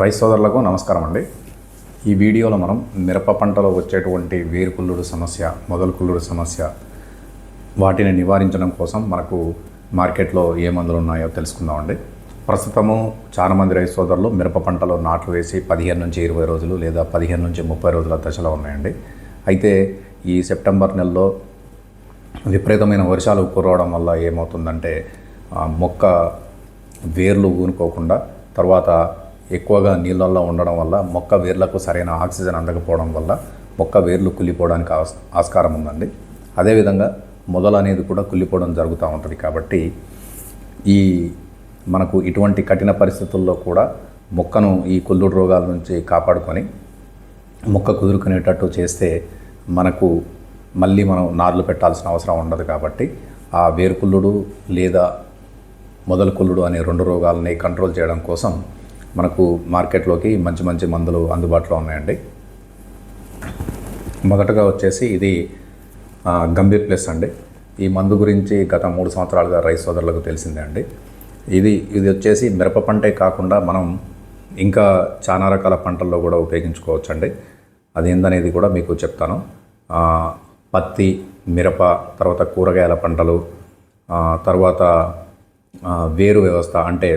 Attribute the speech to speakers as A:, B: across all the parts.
A: Rice సోదరులకు నమస్కారం అండి. ఈ వీడియోలో మనం మిరప పంటలో వచ్చేటువంటి వేరుకుల్లుడు సమస్య మొదలుకుల్లుడు సమస్య వాటిని నివారించడం కోసం మనకు మార్కెట్లో ఏ మందులు ఉన్నాయో తెలుసుకుందామండి ప్రస్తుతము చాలామంది రైతు సోదరులు మిరప పంటలో నాట్లు వేసి పదిహేను నుంచి ఇరవై రోజులు లేదా పదిహేను నుంచి ముప్పై రోజుల దశలో ఉన్నాయండి. అయితే ఈ సెప్టెంబర్ నెలలో విపరీతమైన వర్షాలు కురవడం వల్ల ఏమవుతుందంటే మొక్క వేర్లు ఊనుకోకుండా తర్వాత ఎక్కువగా నీళ్ళల్లో ఉండడం వల్ల మొక్క వేర్లకు సరైన ఆక్సిజన్ అందకపోవడం వల్ల మొక్క వేర్లు కుళ్ళిపోవడానికి ఆస్ ఆస్కారం ఉందండి. అదేవిధంగా మొదలు అనేది కూడా కుళ్ళిపోవడం జరుగుతూ ఉంటుంది కాబట్టి ఈ మనకు ఇటువంటి కఠిన పరిస్థితుల్లో కూడా మొక్కను ఈ కుళ్ళుడు రోగాల నుంచి కాపాడుకొని మొక్క కుదురుకునేటట్టు చేస్తే మనకు మళ్ళీ మనం నార్లు పెట్టాల్సిన అవసరం ఉండదు కాబట్టి ఆ వేరుకుల్లుడు లేదా మొదలు కుల్లుడు అనే రెండు రోగాలని కంట్రోల్ చేయడం కోసం మనకు మార్కెట్లోకి మంచి మంచి మందులు అందుబాటులో ఉన్నాయండి. మొదటగా వచ్చేసి ఇది గంభీర్ ప్లస్ అండి. ఈ మందు గురించి గత మూడు సంవత్సరాలుగా రైస్ సోదరులకు తెలిసిందే అండి. ఇది ఇది వచ్చేసి మిరప పంటే కాకుండా మనం ఇంకా చాలా రకాల పంటల్లో కూడా ఉపయోగించుకోవచ్చు అండి అదేందనేది కూడా మీకు చెప్తాను. పత్తి మిరప తర్వాత కూరగాయల పంటలు తర్వాత వేరు వ్యవస్థ అంటే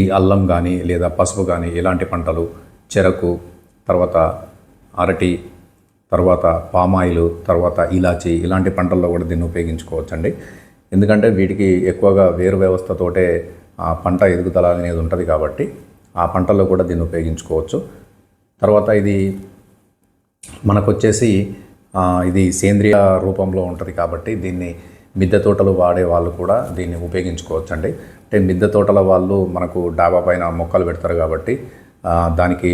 A: ఈ అల్లం కానీ లేదా పసుపు కానీ ఇలాంటి పంటలు చెరకు తర్వాత అరటి తర్వాత పామాయిల్ తర్వాత ఇలాచి ఇలాంటి పంటల్లో కూడా దీన్ని ఉపయోగించుకోవచ్చండి. ఎందుకంటే వీటికి ఎక్కువగా వేరు వ్యవస్థతోటే ఆ పంట ఎదుగుదల అనేది ఉంటుంది కాబట్టి ఆ పంటల్లో కూడా దీన్ని ఉపయోగించుకోవచ్చు. తర్వాత ఇది మనకు వచ్చేసి ఇది సేంద్రియ రూపంలో ఉంటుంది కాబట్టి దీన్ని మిద్దె తోటలు వాడే వాళ్ళు కూడా దీన్ని ఉపయోగించుకోవచ్చండి. అంటే మిద్దె తోటల వాళ్ళు మనకు డాబా పైన మొక్కలు పెడతారు కాబట్టి దానికి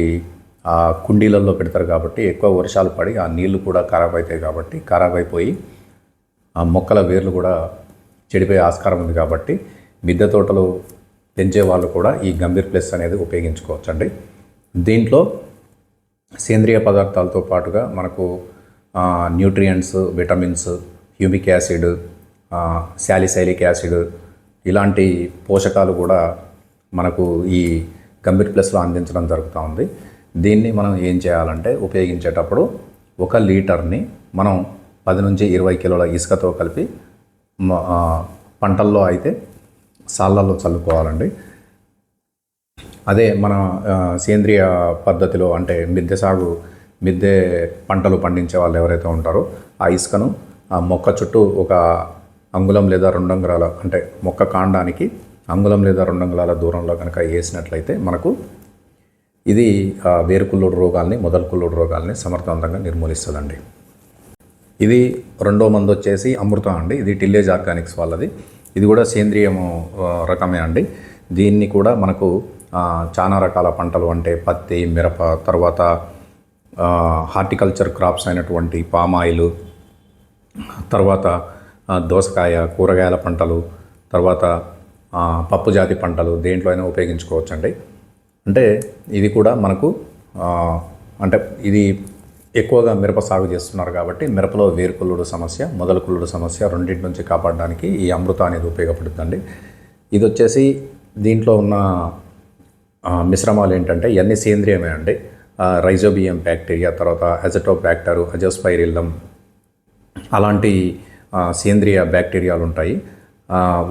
A: ఆ కుండీలలో పెడతారు కాబట్టి ఎక్కువ వర్షాలు పడి ఆ నీళ్ళు కూడా ఖరాబ్ అవుతాయి కాబట్టి ఖరాబ్ అయిపోయి ఆ మొక్కల వేర్లు కూడా చెడిపోయే ఆస్కారం ఉంది కాబట్టి మిద్దె తోటలు పెంచే వాళ్ళు కూడా ఈ గంభీర్ ప్లస్ అనేది ఉపయోగించుకోవచ్చండి. దీంట్లో సేంద్రియ పదార్థాలతో పాటుగా మనకు nutrients vitamins humic acid salicylic acid ఇలాంటి పోషకాలు కూడా మనకు ఈ గంభీర్ ప్లస్లో అందించడం జరుగుతూ ఉంది. దీన్ని మనం ఏం చేయాలంటే ఉపయోగించేటప్పుడు ఒక లీటర్ని మనం పది నుంచి ఇరవై కిలోల ఇసుకతో కలిపి పంటల్లో అయితే సాళ్ళల్లో చల్లుకోవాలండి. అదే మన సేంద్రియ పద్ధతిలో అంటే మిద్దె సాగు మిద్దె పంటలు పండించే వాళ్ళు ఎవరైతే ఉంటారో ఆ ఇసుకను ఆ మొక్క చుట్టూ ఒక అంగుళం లేదా రెండు అంటే మొక్క కాండానికి అంగుళం లేదా రెండు దూరంలో కనుక వేసినట్లయితే మనకు ఇది వేరుకుల్లోడు రోగాల్ని మొదలు కుల్లోడు రోగాల్ని సమర్థవంతంగా నిర్మూలిస్తుందండి. ఇది రెండో మందు వచ్చేసి అమృతం అండి. ఇది టిల్లేజ్ ఆర్గానిక్స్ వాళ్ళది. ఇది కూడా సేంద్రియము రకమే అండి. దీన్ని కూడా మనకు చాలా రకాల పంటలు అంటే పత్తి మిరప తర్వాత హార్టికల్చర్ క్రాప్స్ అయినటువంటి పామాయిల్ తర్వాత దోసకాయ కూరగాయల పంటలు తర్వాత పప్పు జాతి పంటలు దేంట్లో అయినా ఉపయోగించుకోవచ్చు అండి అంటే ఇది కూడా మనకు అంటే ఇది ఎక్కువగా మిరప సాగు చేస్తున్నారు కాబట్టి మిరపలో వేరుకుల్లుడు సమస్య మొదలు కుల్లుడు సమస్య రెండింటి నుంచి కాపాడడానికి ఈ అమృత అనేది ఉపయోగపడుతుందండి. ఇది వచ్చేసి దీంట్లో ఉన్న మిశ్రమాలు ఏంటంటే ఇవన్నీ సేంద్రియమే అండి. రైజోబియం బ్యాక్టీరియా తర్వాత అజటోబ్యాక్టర్ అజోస్పైరిల్లం అలాంటి సేంద్రియ బ్యాక్టీరియాలు ఉంటాయి.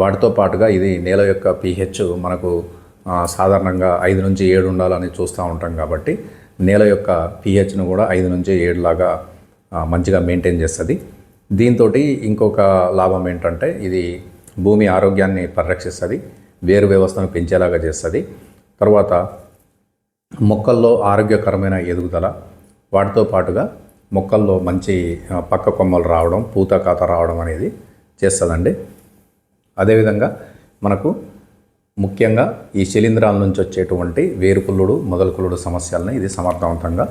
A: వాటితో పాటుగా ఇది నేల యొక్క పీహెచ్ మనకు సాధారణంగా ఐదు నుంచి ఏడు ఉండాలని చూస్తూ ఉంటాం కాబట్టి నేల యొక్క పీహెచ్ను కూడా ఐదు నుంచి ఏడు లాగా మంచిగా మెయింటైన్ చేస్తుంది. దీంతో ఇంకొక లాభం ఏంటంటే ఇది భూమి ఆరోగ్యాన్ని పరిరక్షిస్తుంది వేరు వ్యవస్థను పెంచేలాగా చేస్తుంది. తర్వాత మొక్కల్లో ఆరోగ్యకరమైన ఎదుగుదల వాటితో పాటుగా మొక్కల్లో మంచి పక్క కొమ్మలు రావడం పూత కాత రావడం అనేది చేస్తుందండి. అదేవిధంగా మనకు ముఖ్యంగా ఈ శిలీంధ్రాల నుంచి వచ్చేటువంటి వేరుకుల్లుడు మొదలుకుల్లుడు సమస్యలను ఇది సమర్థవంతంగా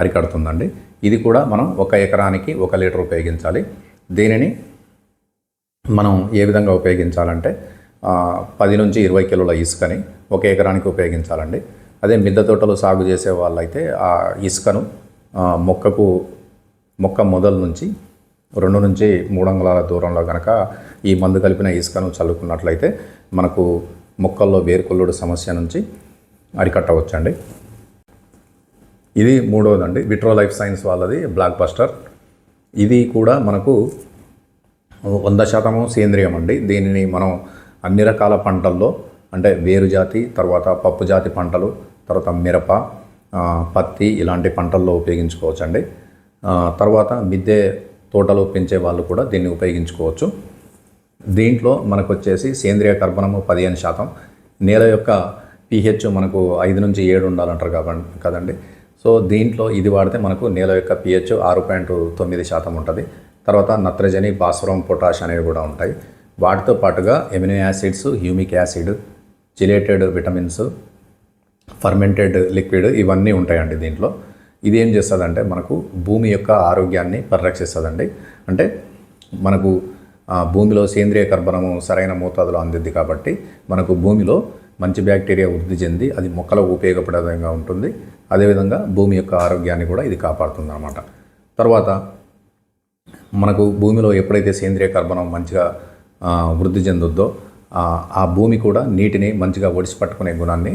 A: అరికడుతుందండి. ఇది కూడా మనం ఒక ఎకరానికి ఒక లీటర్ ఉపయోగించాలి. దీనిని మనం ఏ విధంగా ఉపయోగించాలంటే పది నుంచి ఇరవై కిలోల ఇసుకని ఒక ఎకరానికి ఉపయోగించాలండి. అదే మిద్దె తోటలు సాగు చేసే వాళ్ళైతే ఆ ఇసుకను మొక్కకు మొక్క మొదల నుంచి రెండు నుంచి మూడు అంగుళాల దూరంలో కనుక ఈ మందు కలిపిన ఇసుకను చల్లుకున్నట్లయితే మనకు మొక్కల్లో వేరుకొల్లుడు సమస్య నుంచి అరికట్టవచ్చండి. ఇది మూడవదండి. విట్రో లైఫ్ సైన్స్ వాళ్ళది బ్లాక్ బస్టర్ ఇది కూడా మనకు వంద శాతము సేంద్రియం అండి దీనిని మనం అన్ని రకాల పంటల్లో అంటే వేరు జాతి తర్వాత పప్పు జాతి పంటలు తర్వాత మిరప పత్తి ఇలాంటి పంటల్లో ఉపయోగించుకోవచ్చండి. అండి తర్వాత మిద్దె తోటలో పెంచే వాళ్ళు కూడా దీన్ని ఉపయోగించుకోవచ్చు. దీంట్లో మనకు వచ్చేసి సేంద్రియ కర్బనము పదిహేను శాతం. నేల యొక్క పిహెచ్ మనకు ఐదు నుంచి ఏడు ఉండాలంటారు కాబట్టి కదండి. సో దీంట్లో ఇది వాడితే మనకు నేల యొక్క పిహెచ్ ఆరు పాయింట్ తొమ్మిది శాతం ఉంటుంది. తర్వాత నత్రజని భాస్వరం పొటాష్ అనేవి కూడా ఉంటాయి. వాటితో పాటుగా amino acids humic acid chelated vitamins fermented liquid ఇవన్నీ ఉంటాయండి దీంట్లో. ఇది ఏం చేస్తుందంటే మనకు భూమి యొక్క ఆరోగ్యాన్ని పరిరక్షిస్తుందండి. అంటే మనకు భూమిలో సేంద్రియ కర్బనము సరైన మోతాదులో అందిద్ది కాబట్టి మనకు భూమిలో మంచి బ్యాక్టీరియా వృద్ధి చెంది అది మొక్కలకు ఉపయోగపడే విధంగా ఉంటుంది. అదేవిధంగా భూమి యొక్క ఆరోగ్యాన్ని కూడా ఇది కాపాడుతుంది అన్నమాట తర్వాత మనకు భూమిలో ఎప్పుడైతే సేంద్రియ కర్బనం మంచిగా వృద్ధి చెందుద్దో ఆ, భూమి కూడా నీటిని మంచిగా ఒడిసి పట్టుకునే గుణాన్ని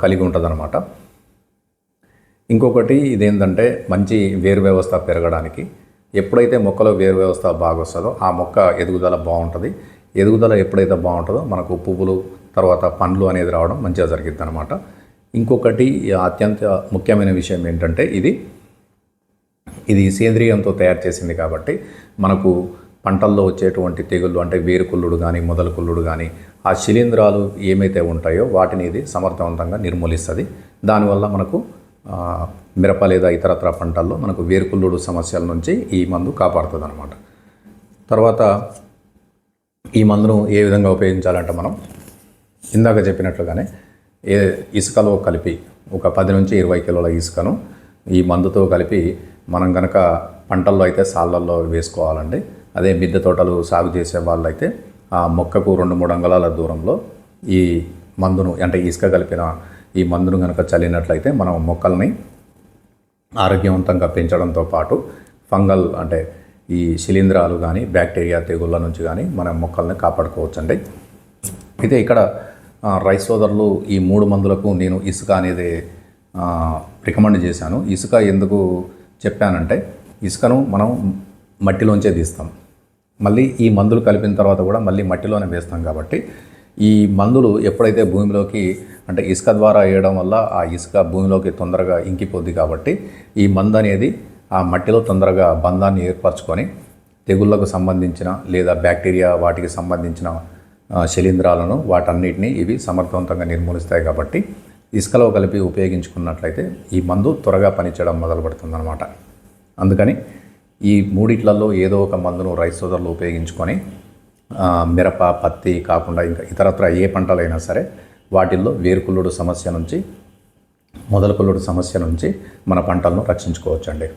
A: కలిగి ఉంటుందన్నమాట. ఇంకొకటి ఇదేంటంటే మంచి వేరు వ్యవస్థ పెరగడానికి. ఎప్పుడైతే మొక్కలో వేరు వ్యవస్థ బాగా వస్తుందో ఆ మొక్క ఎదుగుదల బాగుంటుంది. ఎదుగుదల ఎప్పుడైతే బాగుంటుందో మనకు పువ్వులు తర్వాత పండ్లు అనేది రావడం మంచిగా జరిగిద్ది అనమాట ఇంకొకటి అత్యంత ముఖ్యమైన విషయం ఏంటంటే ఇది ఇది సేంద్రియంతో తయారు చేసింది కాబట్టి మనకు పంటల్లో వచ్చేటువంటి తెగుళ్ళు అంటే వేరుకుళ్ళుడు కానీ మొదల కుళ్ళుడు కానీ ఆ శిలీంధ్రాలు ఏమైతే ఉంటాయో వాటిని ఇది సమర్థవంతంగా నిర్మూలిస్తుంది. దానివల్ల మనకు మిరప లేదా ఇతరత్ర పంటల్లో మనకు వేరుకుళ్ళుడు సమస్యల నుంచి ఈ మందు కాపాడుతుంది అనమాట తర్వాత ఈ మందును ఏ విధంగా ఉపయోగించాలంటే మనం ఇందాక చెప్పినట్లుగానే ఏ ఇసుకలో కలిపి ఒక పది నుంచి ఇరవై కిలోల ఇసుకను ఈ మందుతో కలిపి మనం కనుక పంటల్లో అయితే సాళ్ళల్లో వేసుకోవాలండి. అదే మిద్దె తోటలు సాగు చేసే వాళ్ళైతే ఆ మొక్కకు రెండు మూడు అంగళాల దూరంలో ఈ మందును అంటే ఇసుక కలిపిన ఈ మందును కనుక చల్లినట్లయితే మనం మొక్కల్ని ఆరోగ్యవంతంగా పెంచడంతో పాటు ఫంగల్ అంటే ఈ శిలీంధ్రాలు కానీ బ్యాక్టీరియా తెగుళ్ళ నుంచి కానీ మన మొక్కల్ని కాపాడుకోవచ్చండి. అయితే ఇక్కడ రైస్ సోదరులు ఈ మూడు మందులకు నేను ఇసుక అనేది రికమెండ్ చేశాను. ఇసుక ఎందుకు చెప్పానంటే ఇసుకను మనం మట్టిలోంచే తీస్తాం. మళ్ళీ ఈ మందులు కలిపిన తర్వాత కూడా మళ్ళీ మట్టిలోనే వేస్తాం కాబట్టి ఈ మందులు ఎప్పుడైతే భూమిలోకి అంటే ఇసుక ద్వారా వేయడం వల్ల ఆ ఇసుక భూమిలోకి తొందరగా ఇంకిపోద్ది కాబట్టి ఈ మందు అనేది ఆ మట్టిలో తొందరగా బంధాన్ని ఏర్పరచుకొని తెగుళ్ళకు సంబంధించిన లేదా బ్యాక్టీరియా వాటికి సంబంధించిన శిలీంధ్రాలను వాటన్నిటిని ఇవి సమర్థవంతంగా నిర్మూలిస్తాయి కాబట్టి ఇసుకలో కలిపి ఉపయోగించుకున్నట్లయితే ఈ మందు త్వరగా పనిచేయడం మొదలు పెడుతుందన్నమాట అందుకని ఈ మూడిట్లలో ఏదో ఒక మందును రైస్ సోదరులు ఉపయోగించుకొని మిరప పత్తి కాకుండా ఇంకా ఇతరత్ర ఏ పంటలైనా సరే వాటిల్లో వేరుకుళ్ళుడు సమస్య నుంచి మొదలకుళ్ళుడు సమస్య నుంచి మన పంటలను రక్షించుకోవచ్చండి.